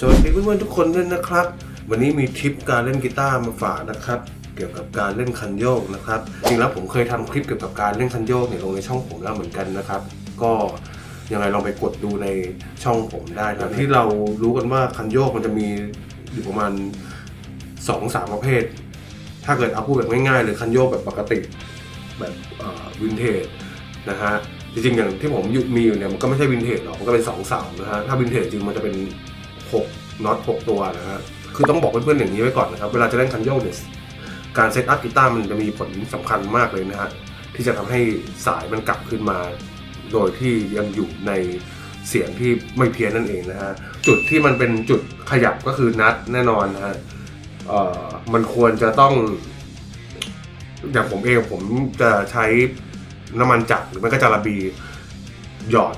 สวัสดีเพื่อนๆทุกคนด้วยนะครับ วันนี้มีทริปการเล่นกีตาร์มาฝากนะครับ เกี่ยวกับการเล่นคันโยกนะครับจริงแล้วผมเคยทำคลิปเกี่ยวกับการเล่นคันโยกเนี่ยลงในช่องผมแล้วเหมือนกันนะครับ ก็ยังไงลองไปกดดูในช่องผมได้นะครับที่เรารู้กันว่าคันโยกมันจะมีอยู่ประมาณสองสามประเภท ถ้าเกิดเอาพูดแบบง่ายๆเลยคันโยกแบบปกติแบบวินเทจนะฮะจริงๆอย่างที่ผมมีอยู่เนี่ยมันก็ไม่ใช่วินเทจหรอกมันก็เป็นสองสานะฮะถ้าวินเทจจริงมันจะเป็น หกน็อตหกตัวนะฮะคือต้องบอกเพื่อนๆอย่างนี้ไว้ก่อนนะครับเวลาจะเล่นคันโยกเนี่ยการเซตอัพกีตาร์มันจะมีผลสำคัญมากเลยนะฮะที่จะทำให้สายมันกลับขึ้นมา โดยที่ยังอยู่ในเสียงที่ไม่เพี้ยนนั่นเองนะฮะจุดที่มันเป็นจุดขยับก็คือนัดแน่นอนนะฮะมันควรจะต้อง อย่างผมเองผมจะใช้น้ำมันจักรหรือไม่ก็จาระบีหยอด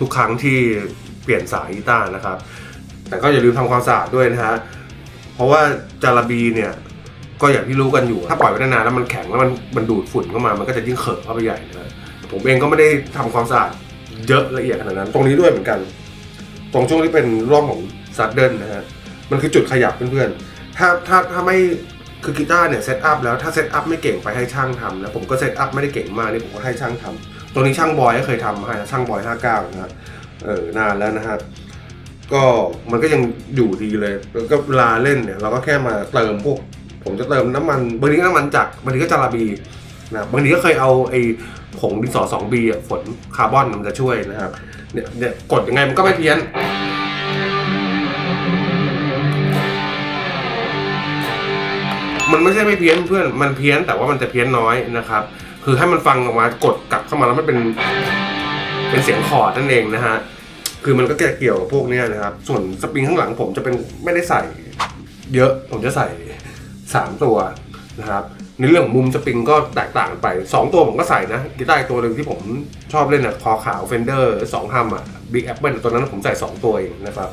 ทุกครั้งที่เปลี่ยนสายกีตาร์นะครับ แต่ก็อย่าลืมทำความสะอาดด้วยนะฮะ เพราะว่าจาระบีเนี่ย ก็อย่างที่รู้กันอยู่ ถ้าปล่อยไว้นานๆแล้วมันแข็งแล้วมันมันดูดฝุ่นเข้ามา มันก็จะยิ่งเขิบเข้าไปใหญ่นะผมเองก็ไม่ได้ทำความสะอาดเยอะละเอียดขนาดนั้น ตรงนี้ด้วยเหมือนกัน ตรงช่วงที่เป็นร่องของซัดเดิลนะฮะ มันคือจุดขยับเพื่อนๆ ถ้าถ้าถ้าไม่คือกีตาร์เนี่ยเซตอัพแล้วถ้าเซตอัพไม่เก่งไปให้ช่างทำนะผมก็เซตอัพไม่ได้เก่งมากนี่ผมก็ให้ช่างทำตรงนี้ช่างบอยก็เคยทำให้ช่างบอย59นะฮะเออนานแล้วนะครับ ก็มันก็ยังอยู่ดีเลยแล้วก็เวลาเล่นเนี่ยเราก็แค่มาเติมพวก ผมจะเติมน้ำมันบางทีก็น้ำมันจักบางทีก็จาระบีนะบางทีก็เคยเอาไอ้ผงดินสอ 2B อะฝนคาร์บอนมันจะช่วยนะครับเนี่ยเนี่ยกดยังไงมันก็ไม่เพี้ยนมันไม่ใช่ไม่เพี้ยนเพื่อนมันเพี้ยนแต่ว่ามันจะเพี้ยนน้อยนะครับ คือให้มันฟังออกมากดกลับเข้ามาแล้วมันเป็นเป็นเสียงคอร์ดนั่นเองนะฮะ คือมันก็เกี่ยวกับพวกเนี้ยนะครับ ส่วนสปริงข้างหลังผมจะเป็นไม่ได้ใส่เยอะผมจะใส่สามตัวนะครับในเรื่องมุมสปริงก็แตกต่างไปสองตัวผมก็ใส่นะกีตาร์ตัวหนึ่งที่ผมชอบเล่นอะคอขาวเฟนเดอร์สองฮัมอะบิ๊กแอปเปิลตัวนั้นผมใส่สองตัวเองนะครับ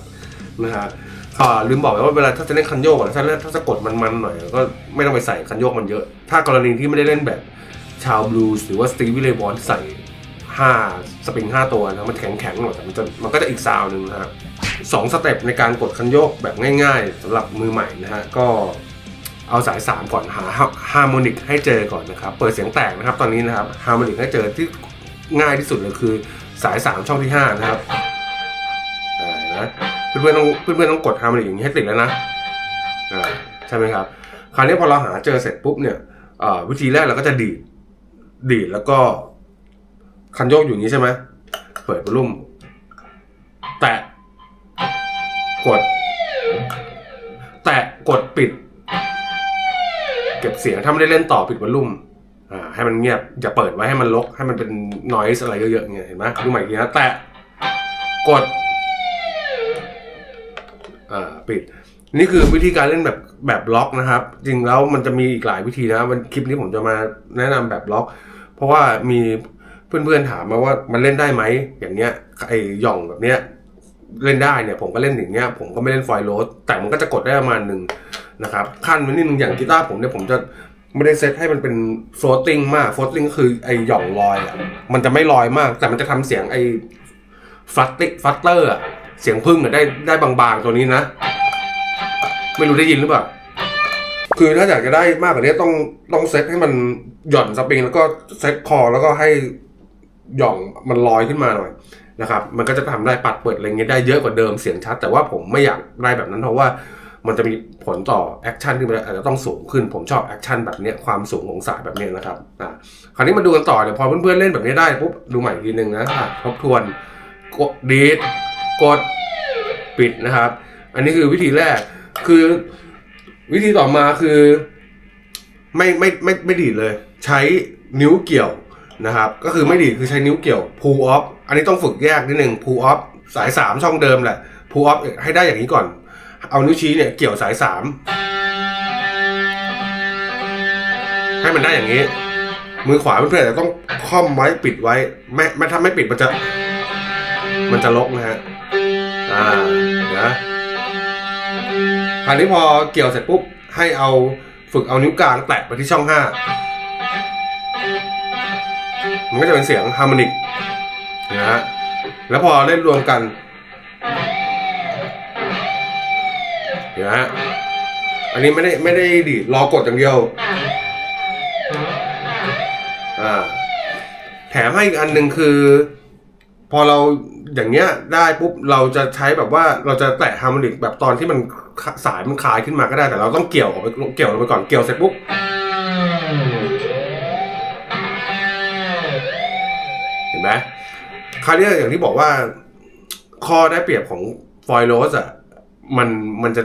นะฮะอ่าลืมบอกไปว่าเวลาถ้าจะเล่นคันโยกอะถ้าเล่นถ้าจะกดมันๆหน่อย ก็ไม่ต้องไปใส่คันโยกมันเยอะ ถ้ากรณีที่ไม่ได้เล่นแบบชาวบลูส์หรือว่าสตีวิเลย์บอลใส่ 5 สปริง 5 ตัวนะมันแข็งๆหน่อยแต่มันจะมันก็จะอีกซาวหนึ่งนะครับสองสเต็ปในการกดคันโยกแบบง่ายๆสำหรับมือใหม่นะฮะก็เอาสาย 3 ก่อนหาฮาร์โมนิกให้เจอก่อนนะครับ เปิดเสียงแตกนะครับตอนนี้นะครับฮาร์โมนิกให้เจอที่ง่ายที่สุดเลยคือสาย 3 ช่องที่ 5 นะครับนะเพื่อนๆต้องเพื่อนๆต้องกดฮาร์โมนิกอย่างนี้ให้ติดแล้วนะอ่าใช่ไหมครับ คราวนี้พอเราหาเจอเสร็จปุ๊บเนี่ยวิธีแรกเราก็จะดีดดีดแล้วก็ คันโยกอยู่อย่างนี้ใช่ไหมเปิดวอลลุ่มแตะกด แตะกดปิด เก็บเสียงถ้าไม่ได้เล่นต่อปิดวอลลุ่มอ่าให้มันเงียบ อย่าเปิดไว้ให้มันลก ให้มันเป็นนอยส์อะไรเยอะๆเงี้ยเห็นไหมดูใหม่อีกทีนะแตะกดอ่าปิด นี่คือวิธีการเล่นแบบแบบล็อกนะครับ จริงแล้วมันจะมีอีกหลายวิธีนะ วันคลิปนี้ผมจะมาแนะนำแบบล็อก เพราะว่ามี เพื่อนๆถามมาว่ามันเล่นได้ไหมอย่างเงี้ยไอหย่องแบบเนี้ยเล่นได้เนี่ยผมก็เล่นอย่างเงี้ยผมก็ไม่เล่นไฟล์โรสแต่มันก็จะกดได้ประมาณหนึ่งนะครับขั้นไว้นิดนึงอย่างกีตาร์ผมเนี่ยผมจะไม่ได้เซตให้มันเป็น floating มาก floating ก็คือไอหย่องลอยอะมันจะไม่ลอยมาก แต่มันจะทำเสียงไอฟัตติฟัตเตอร์อะเสียงพึ่งอะได้ได้บางๆตัวนี้นะ ไม่รู้ได้ยินหรือเปล่าคือถ้าอยากจะได้มากกว่านี้ต้องต้องเซตให้มันหย่อนสปริงแล้วก็เซตคอแล้วก็ให้ หย่องมันลอยขึ้นมาหน่อยนะครับมันก็จะทำได้ปัดเปิดอะไรเงี้ยได้เยอะกว่าเดิมเสียงชัด แต่ว่าผมไม่อยากได้แบบนั้นเพราะว่ามันจะมีผลต่อแอคชั่นที่มันอาจจะต้องสูงขึ้น ผมชอบแอคชั่นแบบเนี้ยความสูงของสายแบบเนี้ยนะครับอะคราวนี้มาดูกันต่อเดี๋ยวพอเพื่อนๆเล่นแบบนี้ได้ปุ๊บดูใหม่อีกทีหนึ่งนะะทบทวนกดดีดกดปิดนะครับ อันนี้คือวิธีแรกคือวิธีต่อมาคือ ไม่ไม่ไม่ไม่ดีดเลย ใช้นิ้วเกี่ยว นะครับ ก็คือไม่ดีคือใช้นิ้วเกี่ยว pull off อันนี้ต้องฝึกแยกนิดนึง pull off สายสามช่องเดิมแหละ pull off ให้ได้อย่างนี้ก่อน เอานิ้วชี้เนี่ยเกี่ยวสายสามให้มันได้อย่างนี้ มือขวาเพื่อนๆจะต้องค่อมไว้ปิดไว้ ไม่ไม่ถ้าไม่ปิดมันจะ มันจะลกนะฮะ อ่านะคราวนี้พอเกี่ยวเสร็จปุ๊บให้เอาฝึกเอานิ้วกลางแตะไปที่ช่องห้า มันก็จะเป็นเสียงฮาร์โมนิกนะฮะแล้วพอเล่นรวมกันเห็นไหมฮะอันนี้ไม่ได้ไม่ได้ดีดรอกดอย่างเดียวอ่าแถมให้อีกอันหนึ่งคือ พอเราอย่างเงี้ยได้ปุ๊บเราจะใช้แบบว่าเราจะแตะฮาร์โมนิกแบบตอนที่มันสายมันคลายขึ้นมาก็ได้แต่เราต้องเกี่ยวออกไปเกี่ยวลงไปก่อนเกี่ยวเสร็จปุ๊บ ไหมคราวนี้อย่างที่บอกว่า ข้อได้เปรียบของฟอยล์โรสอะมันมันจะ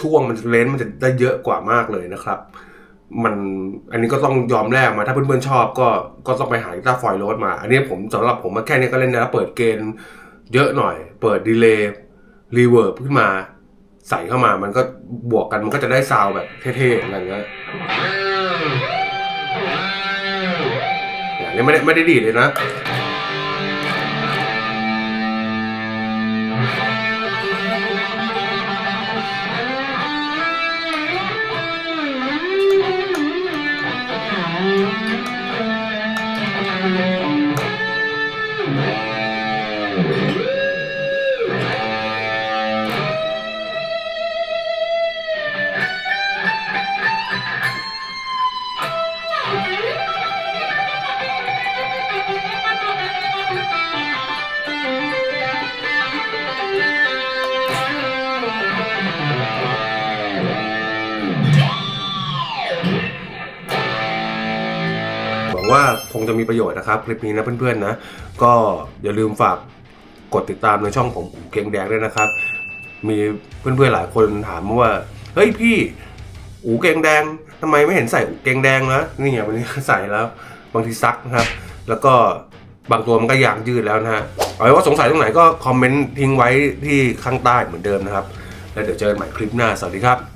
ช่วงมันเลนส์มันจะได้เยอะกว่ามากเลยนะครับ มันอันนี้ก็ต้องยอมแลกมา ถ้าเพื่อนๆชอบก็ก็ต้องไปหากีตาร์ฟอยล์โรสมา อันนี้ผมสำหรับผมมาแค่นี้ก็เล่นได้แล้วเปิดเกณฑ์เยอะหน่อย เปิดดีเลย์รีเวิร์บขึ้นมาใส่เข้ามามันก็บวกกันมันก็จะได้ซาวแบบเท่ๆอะไรเงี้ยอย่างนี้ไม่ได้ไม่ได้ดีเลยนะ ห ว่าคงจะมีประโยชน์นะครับ คลิปนี้นะเพื่อนๆนะ ก็อย่าลืมฝากกดติดตามในช่องผมเกงแดงด้วยนะครับ มีเพื่อนๆหลายคนถามว่า เฮ้ยพี่ อูเกงแดงทำไมไม่เห็นใส่อูเกงแดงนะนี่ไงวันนี้ใส่แล้ว บางทีซักนะครับ แล้วก็บางตัวมันก็ยางยืดแล้วนะฮะเอาไว้ว่าสงสัยตรงไหนก็คอมเมนต์ทิ้งไว้ที่ข้างใต้เหมือนเดิมนะครับ แล้วเดี๋ยวเจอกันใหม่คลิปหน้า สวัสดีครับ